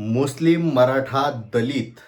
मुस्लिम मराठा दलित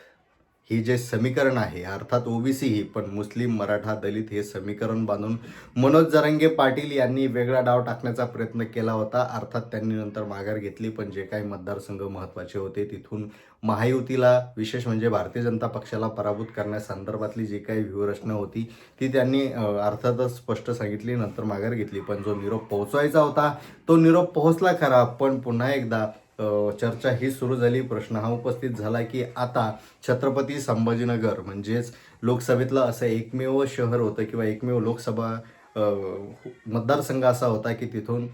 हे जे समीकरण आहे अर्थात ओबीसी ही पण मुस्लिम मराठा दलित हे समीकरण बांधून मनोज जरांगे पाटील यांनी वेगळा डाव टाकण्याचा प्रयत्न केला होता. अर्थात त्यांनी नंतर माघार घेतली पण जे काही मतदारसंघ महत्त्वाचे होते तिथून महायुतीला विशेष म्हणजे भारतीय जनता पक्षाला पराभूत करण्यासंदर्भातली जी काही व्यूहरचना होती ती त्यांनी अर्थातच स्पष्ट सांगितली नंतर माघार घेतली. पण जो निरोप पोहोचवायचा होता तो निरोप पोहोचला खरा पण पुन्हा एकदा चर्चा ही सुरू झाली. प्रश्न हा उपस्थित झाला की आता छत्रपती संभाजीनगर म्हणजेच लोकसभेतलं असं एकमेव शहर होतं किंवा एकमेव लोकसभा मतदारसंघ असा होता की तिथून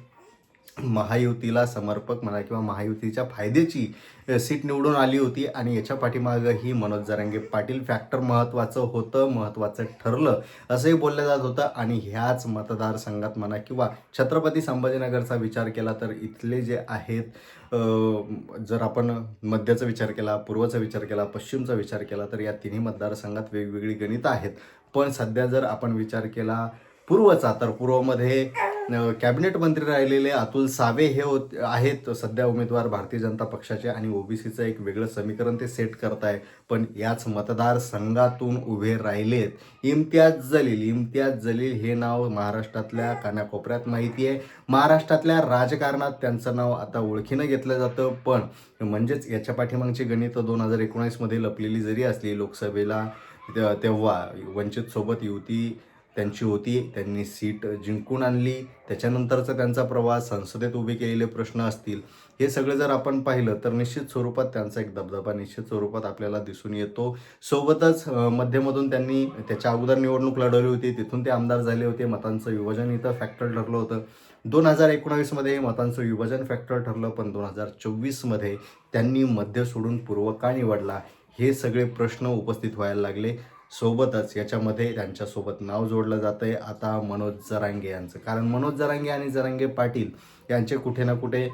महायुतीला समर्पक म्हणा किंवा महायुतीच्या फायद्याची सीट निवडून आली होती आणि याच्या पाठीमागं ही मनोज जरांगे पाटील. फॅक्टर महत्त्वाचं होतं महत्त्वाचं ठरलं असंही बोललं जात होतं. आणि ह्याच मतदारसंघात म्हणा किंवा छत्रपती संभाजीनगरचा विचार केला तर इथले जे आहेत जर आपण मध्याचा विचार केला पूर्वचा विचार केला पश्चिमचा विचार केला तर या तिन्ही मतदारसंघात वेगवेगळी गणितं आहेत. पण सध्या जर आपण विचार केला पूर्वचा तर पूर्वमध्ये कॅबिनेट मंत्री राहिलेले अतुल सावे हे होत आहेत. सध्या उमेदवार भारतीय जनता पक्षाचे आणि ओबीसीचं एक वेगळं समीकरण ते सेट करत आहे पण याच मतदारसंघातून उभे राहिलेत. इम्तियाज जलील इम्तियाज जलील हे नाव महाराष्ट्रातल्या कानाकोपऱ्यात माहिती आहे. महाराष्ट्रातल्या राजकारणात त्यांचं नाव आता ओळखीनं घेतलं जातं. पण म्हणजेच याच्या पाठीमागची गणितं दोन हजार एकोणीसमध्ये लपलेली जरी असली लोकसभेला तेव्हा वंचित सोबत युती त्यांची होती त्यांनी सीट जिंकून आणली. त्याच्यानंतरचा त्यांचा प्रवास संसदेत उभे केलेले प्रश्न असतील हे सगळं जर आपण पाहिलं तर निश्चित स्वरूपात त्यांचा एक दबदबा निश्चित स्वरूपात आपल्याला दिसून येतो. सोबतच मध्यमधून त्यांनी त्याच्या अगोदर निवडणूक लढवली होती. तिथून ते आमदार झाले होते. मतांचं विभाजन इथं फॅक्टर ठरलं होतं. दोन हजार एकोणावीसमध्ये मतांचं विभाजन फॅक्टर ठरलं पण दोन हजार चोवीसमध्ये त्यांनी मध्य सोडून पूर्व का निवडला? हे सगळे प्रश्न उपस्थित व्हायला लागले. सोबतच याच्यामध्ये त्यांच्यासोबत नाव जोडलं जातं आहे आता मनोज जरांगे यांचं. कारण मनोज जरांगे आणि जरांगे पाटील यांचे कुठे ना कुठे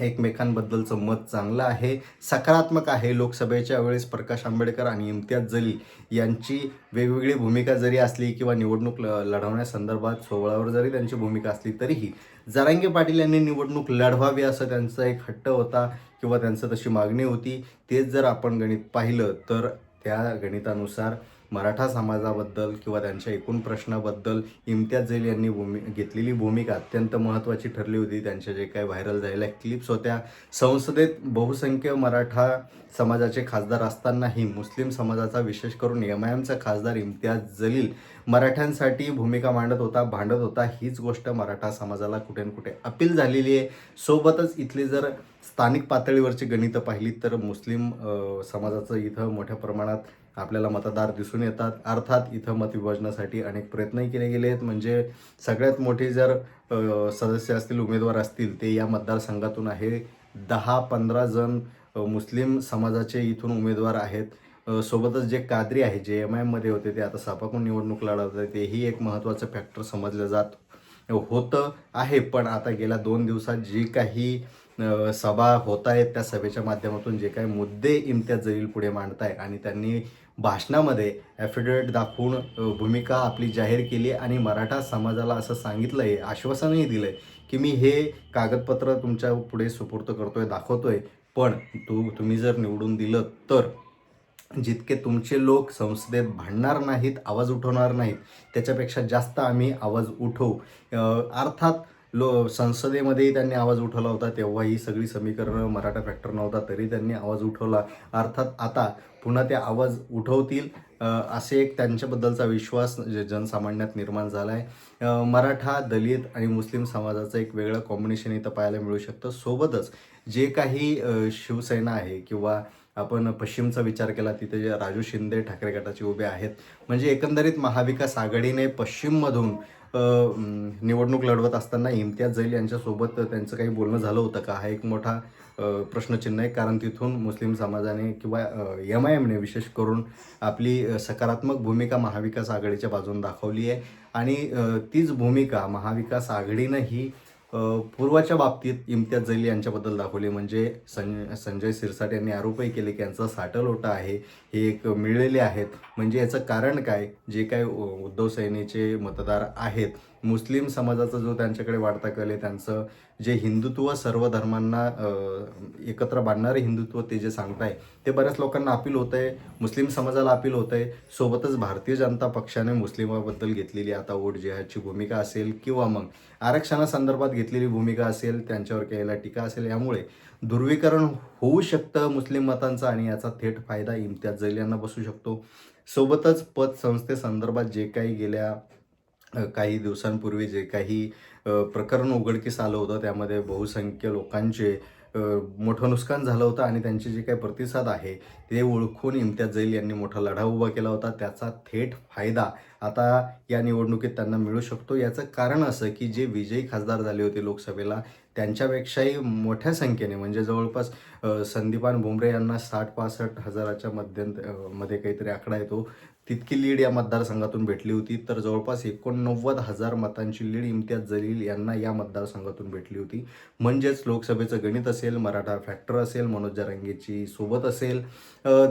एकमेकांबद्दलचं मत चांगलं आहे सकारात्मक आहे. लोकसभेच्या वेळेस प्रकाश आंबेडकर आणि इम्तियाज जलील यांची वेगवेगळी भूमिका जरी असली किंवा निवडणूक ल लढवण्यासंदर्भात सोहळ्यावर जरी त्यांची भूमिका असली तरीही जरांगे पाटील यांनी निवडणूक लढवावी असं त्यांचा एक हट्ट होता किंवा त्यांचं तशी मागणी होती. तेच जर आपण गणित पाहिलं तर त्या गणितानुसार मराठा समाजाबद्दल किंवा त्यांच्या एकूण प्रश्नाबद्दल इम्तियाज जैल यांनी भूमि घेतलेली भूमिका अत्यंत महत्त्वाची ठरली होती. त्यांच्या जे काही व्हायरल झालेल्या क्लिप्स होत्या. संसदेत बहुसंख्य मराठा समाजाचे खासदार असतानाही मुस्लिम समाजाचा विशेष करून एम आय एमचा खासदार इम्तियाज जलील मराठ्यांसाठी भूमिका मांडत होता भांडत होता. हीच गोष्ट मराठा समाजाला कुठे ना कुठे अपील झालेली आहे. सोबतच इथली जर स्थानिक पातळीवरची गणितं पाहिली तर मुस्लिम समाजाचं इथं मोठ्या प्रमाणात आपल्याला मतदार दिसून येतात. अर्थात इथं मतविभाजनासाठी अनेक प्रयत्नही केले गेले आहेत. म्हणजे सगळ्यात मोठे जर सदस्य असतील उमेदवार असतील ते या मतदारसंघातून आहे. दहा पंधरा जण मुस्लिम समाजाचे इथून उमेदवार आहेत. सोबतच जे कादरी आहे जे एम आयमध्ये एममध्ये होते ते आता सापाकून निवडणूक लढवत आहे तेही एक महत्त्वाचं फॅक्टर समजलं जात होतं आहे. पण आता गेल्या दोन दिवसात जी काही सभा होत आहेत त्या सभेच्या माध्यमातून जे काही मुद्दे इम्तियाज जलील पुढे मांडताय आणि त्यांनी भाषणामध्ये ॲफिडेविट दाखवून भूमिका आपली जाहीर केली आणि मराठा समाजाला असं सांगितलं आहे आश्वासनही दिलं आहे की मी हे कागदपत्र तुमच्यापुढे सुपूर्त करतोय दाखवतोय. पण तू तुम्ही जर निवडून दिलं तर जितके तुमचे लोक संसदेत भांडणार नाहीत आवाज उठवणार नाहीत त्याच्यापेक्षा जास्त आम्ही आवाज उठवू. अर्थात लो संसदेमध्येही त्यांनी आवाज उठवला होता तेव्हा ही सगळी समीकरणं मराठा फॅक्टर नव्हता तरी त्यांनी आवाज उठवला. अर्थात आता पुन्हा ते आवाज उठवतील असे एक त्यांच्याबद्दलचा विश्वास जनसामान्यात निर्माण झाला आहे मराठा दलित आणि मुस्लिम समाजाचं एक वेगळं कॉम्बिनेशन इथं पाहायला मिळू शकतं. सोबतच जे काही शिवसेना आहे किंवा आपण पश्चिमचा विचार केला तिथे जे राजू शिंदे ठाकरे गटाचे उभे आहेत. म्हणजे एकंदरीत महाविकास आघाडीने पश्चिममधून निवडणूक लढवत असताना इम्तियाज जैल यांच्यासोबत त्यांचं काही बोलणं झालं होतं का? हा एक मोठा प्रश्नचिन्ह आहे. कारण तिथून मुस्लिम समाजाने किंवा एम आय एमने विशेष करून आपली सकारात्मक भूमिका महाविकास आघाडीच्या बाजून दाखवली आहे. आणि तीच भूमिका महाविकास आघाडीनं ही पूर्वाच्या बाबतीत इम्तियाज जैल यांच्याबद्दल दाखवले म्हणजे सं संजय सिरसाट यांनी आरोपही केले की यांचा साठलोटा आहे हे एक मिळलेले आहेत. म्हणजे याचं कारण काय? जे काय उद्धव सेनेचे मतदार आहेत मुस्लिम समाजाचा जो त्यांच्याकडे वाढता कल आहे त्यांचं जे हिंदुत्व सर्व धर्मांना एकत्र बांधणारे हिंदुत्व ते जे सांगताय ते बऱ्याच लोकांना अपील होत आहे मुस्लिम समाजाला अपील होत आहे सोबतच भारतीय जनता पक्षाने मुस्लिमाबद्दल घेतलेली आता वोट जिहादची भूमिका असेल किंवा मग आरक्षणासंदर्भात घेतलेली भूमिका असेल त्यांच्यावर केलेला टीका असेल यामुळे दुर्वीकरण होऊ शकतं मुस्लिम मतांचं आणि याचा थेट फायदा इम्तियाज जैल यांना बसू शकतो. सोबतच पतसंस्थेसंदर्भात जे काही गेल्या काही दिवसांपूर्वी जे काही प्रकरण उघडकीस आलं होतं त्यामध्ये बहुसंख्य लोकांचे मोठं नुकसान झालं होतं आणि त्यांचे जे काही प्रतिसाद आहे ते ओळखून इम्तियाज जैल यांनी मोठा लढा उभा केला होता. त्याचा थेट फायदा आता या निवडणुकीत त्यांना मिळू शकतो. याचं कारण असं की जे विजयी खासदार झाले होते लोकसभेला त्यांच्यापेक्षाही मोठ्या संख्येने म्हणजे जवळपास संदीपान भुमरे यांना साठ पासष्ट हजाराच्या मध्यंत मध्ये काहीतरी आकडा येतो तितकी लीड या मतदारसंघातून भेटली होती. तर जवळपास एकोणनव्वद हजार मतांची लीड इम्तियाज जलील यांना या मतदारसंघातून भेटली होती. म्हणजेच लोकसभेचं गणित असेल मराठा फॅक्टर असेल मनोज जरांगेची सोबत असेल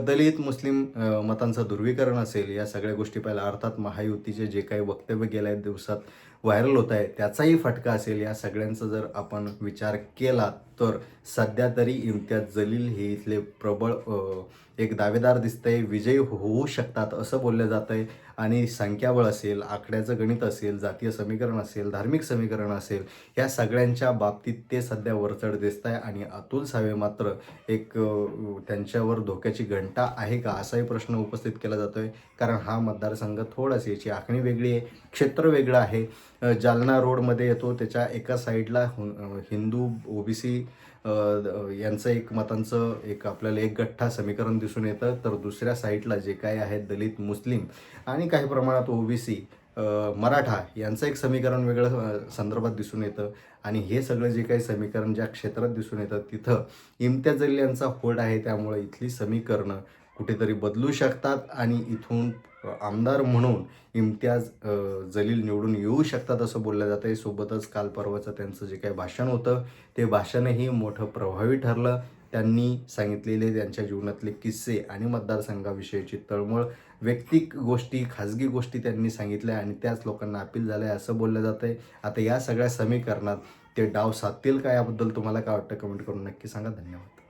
दलित मुस्लिम मतांचं ध्रुवीकरण असेल या सगळ्या गोष्टी पाहिल्या. अर्थात महायुतीचे जे काही वक्तव्य गेल्या दिवसात व्हायरल होत आहे त्याचाही फटका असेल. या सगळ्यांचा जर आपण विचार केला तर सध्या तरी इम्तियाज जलील हे इथले प्रबळ एक दावेदार दिसतंय विजयी होऊ शकतात असं बोललं जातं आहे आणि संख्याबळ असेल आकड्याचं गणित असेल जातीय समीकरण असेल धार्मिक समीकरण असेल या सगळ्यांच्या बाबतीत ते सध्या वरचढ दिसत आहे आणि अतुल सावे मात्र एक त्यांच्यावर धोक्याची घंटा आहे का असाही प्रश्न उपस्थित केला जातो आहे कारण हा मतदारसंघ थोडासा याची आखणी वेगळी आहे क्षेत्र वेगळं आहे. जालना रोडमध्ये येतो त्याच्या एका साईडला हिंदू ओ हिंदू ओबीसी यांचं एक मतांचं एक आपल्याला एक गठ्ठा समीकरण दिसून येतं. तर दुसऱ्या साईडला जे काय आहेत दलित मुस्लिम आणि काही प्रमाणात ओबीसी मराठा यांचं एक समीकरण वेगळं संदर्भात दिसून येतं. आणि हे सगळं जे काही समीकरण ज्या क्षेत्रात दिसून येतं तिथं इम्तियाज जलील यांचा होड आहे त्यामुळे इथली समीकरणं कुठेतरी बदलू शकतात आणि इथून आमदार म्हणून इम्तियाज जलील निवडून येऊ शकतात असं बोललं जातं. आहे सोबतच काल परवाचं त्यांचं जे काही भाषण होतं ते भाषणही मोठं प्रभावी ठरलं. त्यांनी सांगितलेले त्यांच्या जीवनातले किस्से आणि मतदारसंघाविषयीची तळमळ व्यक्तिक गोष्टी खाजगी गोष्टी त्यांनी सांगितल्या आणि त्याच लोकांना अपील झालं आहे असं बोललं जातं आहे आता या सगळ्या समीकरणात ते डाव साधतील का? याबद्दल तुम्हाला काय वाटतं? कमेंट करून नक्की सांगा. धन्यवाद.